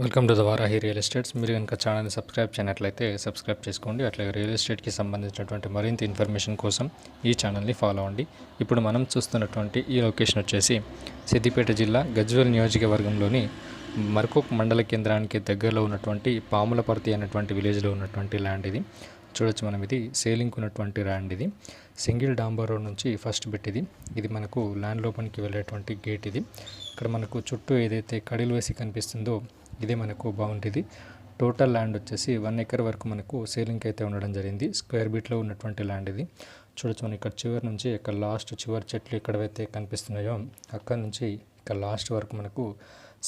Welcome to the Varahi real estates మీరు కనుక ఛానల్ని సబ్స్క్రైబ్ చేయనట్లయితే సబ్స్క్రైబ్ చేసుకోండి. అట్లాగే రియల్ ఎస్టేట్కి సంబంధించినటువంటి మరింత ఇన్ఫర్మేషన్ కోసం ఈ ఛానల్ని ఫాలో అవ్వండి. ఇప్పుడు మనం చూస్తున్నటువంటి ఈ లొకేషన్ వచ్చేసి సిద్దిపేట జిల్లా గజ్వల్ నియోజకవర్గంలోని మరకోక్ మండల కేంద్రానికి దగ్గరలో ఉన్నటువంటి పాములపర్తి అనేటువంటి విలేజ్లో ఉన్నటువంటి ల్యాండ్ ఇది. చూడొచ్చు మనం ఇది. సేలింగ్ ఉన్నటువంటి ల్యాండ్ ఇది. సింగిల్ డాంబర్ రోడ్ నుంచి ఫస్ట్ బిట్ ఇది. ఇది మనకు ల్యాండ్ లోపలికి వెళ్ళేటువంటి గేట్ ఇది. ఇక్కడ మనకు చుట్టూ ఏదైతే కడిలు వేసి కనిపిస్తుందో ఇది మనకు బాగుంటుంది. టోటల్ ల్యాండ్ వచ్చేసి వన్ ఎకర్ వరకు మనకు సేలింగ్ అయితే ఉండడం జరిగింది. స్క్వేర్ బీట్లో ఉన్నటువంటి ల్యాండ్ ఇది. చూడొచ్చు మనం ఇక్కడ చివరి నుంచి ఇక్కడ లాస్ట్ చివరి చెట్లు ఎక్కడవైతే కనిపిస్తున్నాయో అక్కడ నుంచి ఇక్కడ లాస్ట్ వరకు మనకు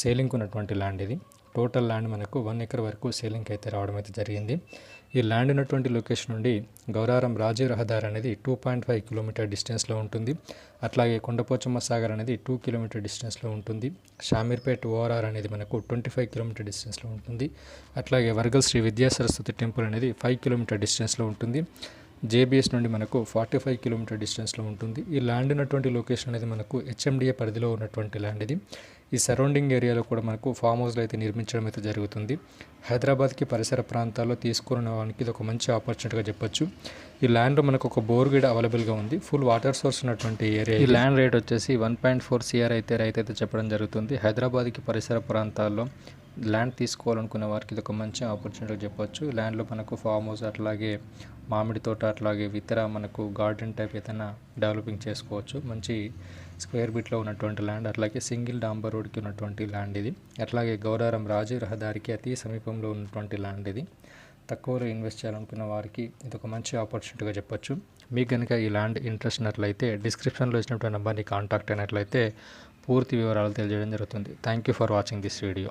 సేలింగ్ ఉన్నటువంటి ల్యాండ్ ఇది. టోటల్ ల్యాండ్ మనకు వన్ ఎకర్ వరకు సేలింగ్ అయితే రావడం అయితే జరిగింది. ఈ ల్యాండ్ ఉన్నటువంటి లొకేషన్ నుండి గౌరారం రాజీవ్ రహదారి అనేది టూ పాయింట్ ఫైవ్ కిలోమీటర్ డిస్టెన్స్లో ఉంటుంది. అట్లాగే కొండపోచమ్మ సాగర్ అనేది టూ కిలోమీటర్ డిస్టెన్స్లో ఉంటుంది. షామీర్పేట్ ఓఆర్ఆర్ అనేది మనకు ట్వంటీ ఫైవ్ కిలోమీటర్ డిస్టెన్స్లో ఉంటుంది. అట్లాగే వర్గల్ శ్రీ విద్యా సరస్వతి టెంపుల్ అనేది ఫైవ్ కిలోమీటర్ డిస్టెన్స్లో ఉంటుంది. జేబీఎస్ నుండి మనకు ఫార్టీ ఫైవ్ కిలోమీటర్ డిస్టెన్స్లో ఉంటుంది. ఈ ల్యాండ్ ఉన్నటువంటి లొకేషన్ అనేది మనకు హెచ్ఎండిఏ పరిధిలో ఉన్నటువంటి ల్యాండ్ ఇది. ఈ సరౌండింగ్ ఏరియాలో కూడా మనకు ఫామ్ హౌస్లు అయితే నిర్మించడం అయితే జరుగుతుంది. హైదరాబాద్కి పరిసర ప్రాంతాల్లో తీసుకున్న వాళ్ళకి ఇది ఒక మంచి ఆపర్చునిటీగా చెప్పొచ్చు. ఈ ల్యాండ్లో మనకు ఒక బోర్ గీడ అవైలబుల్గా ఉంది. ఫుల్ వాటర్ సోర్స్ ఉన్నటువంటి ఏరియా ఈ ల్యాండ్ రేట్ వచ్చేసి వన్ పాయింట్ ఫోర్ సిఆర్ అయితే రైతు అయితే చెప్పడం జరుగుతుంది. హైదరాబాద్కి పరిసర ప్రాంతాల్లో ల్యాండ్ తీసుకోవాలనుకునే వారికి ఇది ఒక మంచి ఆపర్చునిటీ చెప్పొచ్చు. ల్యాండ్లో మనకు ఫామ్ హౌస్ అట్లాగే మామిడి తోట అట్లాగే ఇతర మనకు గార్డెన్ టైప్ ఏదైనా డెవలపింగ్ చేసుకోవచ్చు. మంచి స్క్వేర్ బిట్లో ఉన్నటువంటి ల్యాండ్ అట్లాగే సింగిల్ డాంబర్ రోడ్కి ఉన్నటువంటి ల్యాండ్ ఇది. అట్లాగే గౌరారం రాజీ రహదారికి అతి సమీపంలో ఉన్నటువంటి ల్యాండ్ ఇది. తక్కువలో ఇన్వెస్ట్ చేయాలనుకున్న వారికి ఇది ఒక మంచి ఆపర్చునిటీగా చెప్పొచ్చు. మీకు కనుక ఈ ల్యాండ్ ఇంట్రెస్ట్ ఉన్నట్లయితే డిస్క్రిప్షన్లో ఇచ్చినటువంటి నెంబర్ని కాంటాక్ట్ అయినట్లయితే పూర్తి వివరాలు తెలియజేయడం జరుగుతుంది. Thank you for watching this video